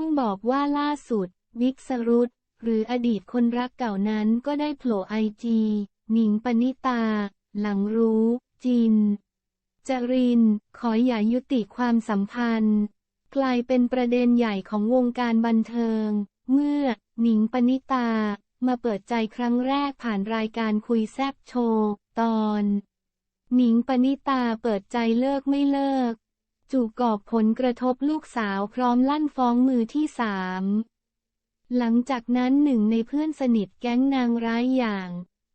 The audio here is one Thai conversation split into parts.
ต้องบอกว่าล่าสุดวิกสรุตหรืออดีตคนรักเก่านั้นก็ได้โผล่ไอจีหนิงปณิตา หลังรู้ จิน จริน ขออย่ายุติความสัมพันธ์ กลายเป็นประเด็นใหญ่ของวงการบันเทิง เมื่อ หนิงปณิตา มาเปิดใจครั้งแรกผ่านรายการคุยแซบโชว์ ตอน หนิงปณิตาเปิดใจเลิกไม่เลิก จู่กอบผลกระทบลูกสาวพร้อมลั่นฟ้องมือที่สามหลังจากนั้นหนึ่งในเพื่อนสนิทแก๊งนางร้ายอย่าง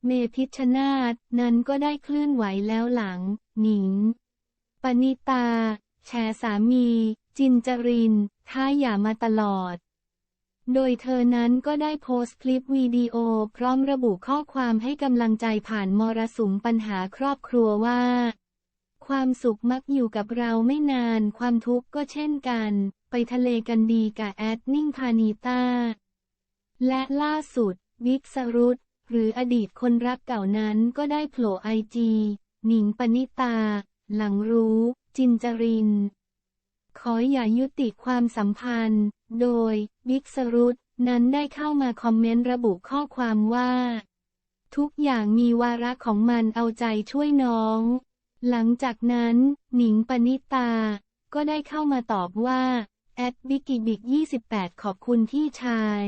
เมพิชนาธนั้นก็ได้เคลื่อนไหวแล้วหลัง หนิง ปณิตา แชร์สามี จินจรินท้าอย่ามาตลอด โดยเธอนั้นก็ได้โพสต์คลิปวิดีโอพร้อมระบุข้อความให้กำลังใจผ่านมรสุมปัญหาครอบครัวว่า ความสุขมักอยู่กับเราไม่นาน ความทุกข์ก็เช่นกัน ไปทะเลกันดีกับแอดนิ่งพานีตาและล่าสุดวิกสรุตหรืออดีตคนรักเก่านั้นก็ได้โผล่ไอจีหนิงปณิตา หลังรู้ จินจริน ขออย่ายุติความสัมพันธ์ โดยวิกสรุตนั้นได้เข้ามาคอมเมนต์ระบุข้อความว่า ทุกอย่างมีวาระของมันเอาใจช่วยน้อง หลังจากนั้นหนิงปณิตา ก็ได้เข้ามาตอบว่า แอดบิกิบิก 28 ขอบคุณที่ชาย